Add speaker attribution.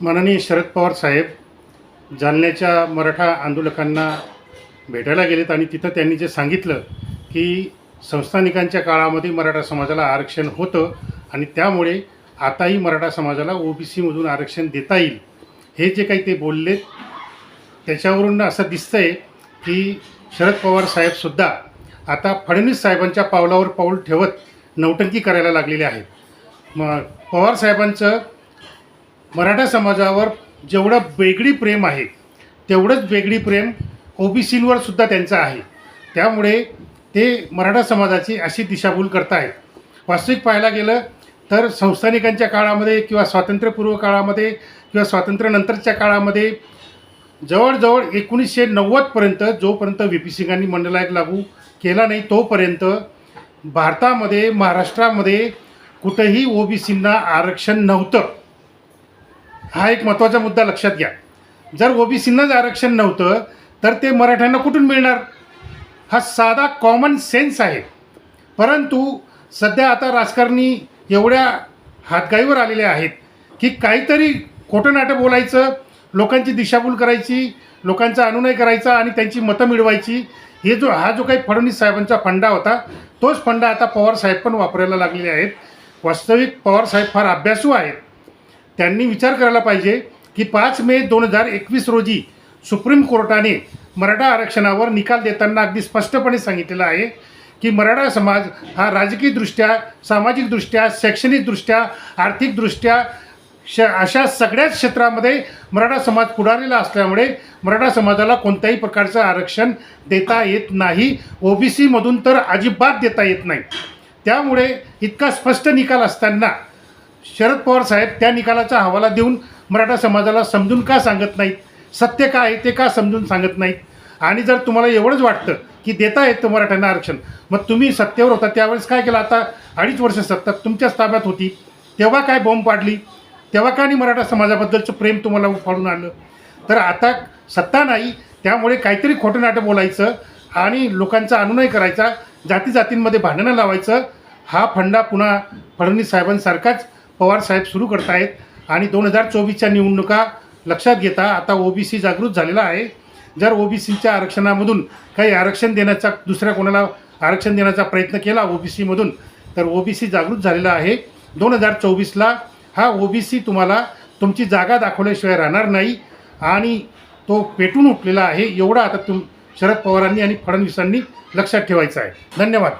Speaker 1: माननीय शरद पवार साहेब जालन्याच्या मराठा आंदोलकांना भेटायला गेलेत आणि तिथं त्यांनी जे सांगितलं की संस्थानिकांच्या काळामध्ये मराठा समाजाला आरक्षण होतं आणि त्यामुळे आताही मराठा समाजाला ओ बी सीमधून आरक्षण देता येईल. हे जे काही ते बोललेत त्याच्यावरून असं दिसतं आहे की शरद पवार साहेबसुद्धा आता फडणवीस साहेबांच्या पावलावर पाऊल ठेवत नौटंकी करायला लागलेले आहेत. मग पवार साहेबांचं मराठा समाजावर जेवढं वेगळी प्रेम आहे तेवढंच वेगळी प्रेम ओ बी सींवर सुद्धा त्यांचं आहे. त्यामुळे ते मराठा समाजाची अशी दिशाभूल करतायत. वास्तविक पाहायला गेलं तर संस्थानिकांच्या काळामध्ये किंवा स्वातंत्र्यपूर्व काळामध्ये किंवा स्वातंत्र्यानंतरच्या काळामध्ये जवळजवळ एकोणीसशे नव्वदपर्यंत जोपर्यंत व्ही पी सिंगांनी मंडलायक लागू केला नाही तोपर्यंत भारतामध्ये महाराष्ट्रामध्ये कुठंही ओ बी सींना आरक्षण नव्हतं. हा एक महत्त्वाचा मुद्दा लक्षात घ्या. जर ओ बी आरक्षण नव्हतं तर ते मराठ्यांना कुठून मिळणार? हा साधा कॉमन सेन्स आहे. परंतु सध्या आता राजकारणी एवढ्या हातगाईवर आलेले आहेत की काहीतरी खोटं नाटं बोलायचं लोकांची दिशाभूल करायची लोकांचा अनुनय करायचा आणि त्यांची मतं मिळवायची हे जो हा जो काही फडणवीस साहेबांचा फंडा होता तोच फंडा आता पवार साहेब पण वापरायला लागलेले आहेत. वास्तविक पवार साहेब फार अभ्यासू आहेत. त्यांनी विचार करायला पाहिजे की पाच मे दोन हजार एकवीस रोजी सुप्रीम कोर्टाने मराठा आरक्षणावर निकाल देताना अगदी स्पष्टपणे सांगितलेलं आहे की मराठा समाज हा राजकीयदृष्ट्या सामाजिकदृष्ट्या शैक्षणिकदृष्ट्या आर्थिकदृष्ट्या श अशा सगळ्याच क्षेत्रामध्ये मराठा समाज पुढारलेला असल्यामुळे मराठा समाजाला कोणत्याही प्रकारचं आरक्षण देता येत नाही. ओ बी सीमधून तर अजिबात देता येत नाही. त्यामुळे इतका स्पष्ट निकाल असताना शरद पवार साहेब त्या निकालाचा हवाला देऊन मराठा समाजाला समजून का सांगत नाहीत? सत्य काय आहे ते का समजून सांगत नाहीत? आणि जर तुम्हाला एवढंच वाटतं की देता येतं मराठ्यांना आरक्षण मग तुम्ही सत्तेवर होता त्यावेळेस काय केलं? आता अडीच वर्ष सत्ता तुमच्याच ताब्यात होती. तेव्हा काय बॉम्ब पाडली? तेव्हा का नाही मराठा समाजाबद्दलचं प्रेम तुम्हाला उफाडून आलं तर आता सत्ता नाही त्यामुळे काहीतरी खोटं नाटं बोलायचं आणि लोकांचा अनुनय करायचा जाती जातींमध्ये भांडणं लावायचं हा फंडा पुन्हा फडणवीस साहेबांसारखाच पवार साहेब सुरू करतायत आणि दोन हजार चोवीसच्या निवडणुका लक्षात घेता आता ओ बी सी जागृत झालेला आहे. जर ओ बी सीच्या आरक्षणामधून काही आरक्षण देण्याचा दुसऱ्या कोणाला आरक्षण देण्याचा प्रयत्न केला ओ बी सीमधून तर ओ बी सी जागृत झालेला आहे. दोन हजार चोवीसला हा ओ बी सी तुम्हाला तुमची जागा दाखवल्याशिवाय राहणार नाही आणि तो पेटून उठलेला आहे. एवढा आता तुम शरद पवारांनी आणि फडणवीसांनी लक्षात ठेवायचं आहे. धन्यवाद.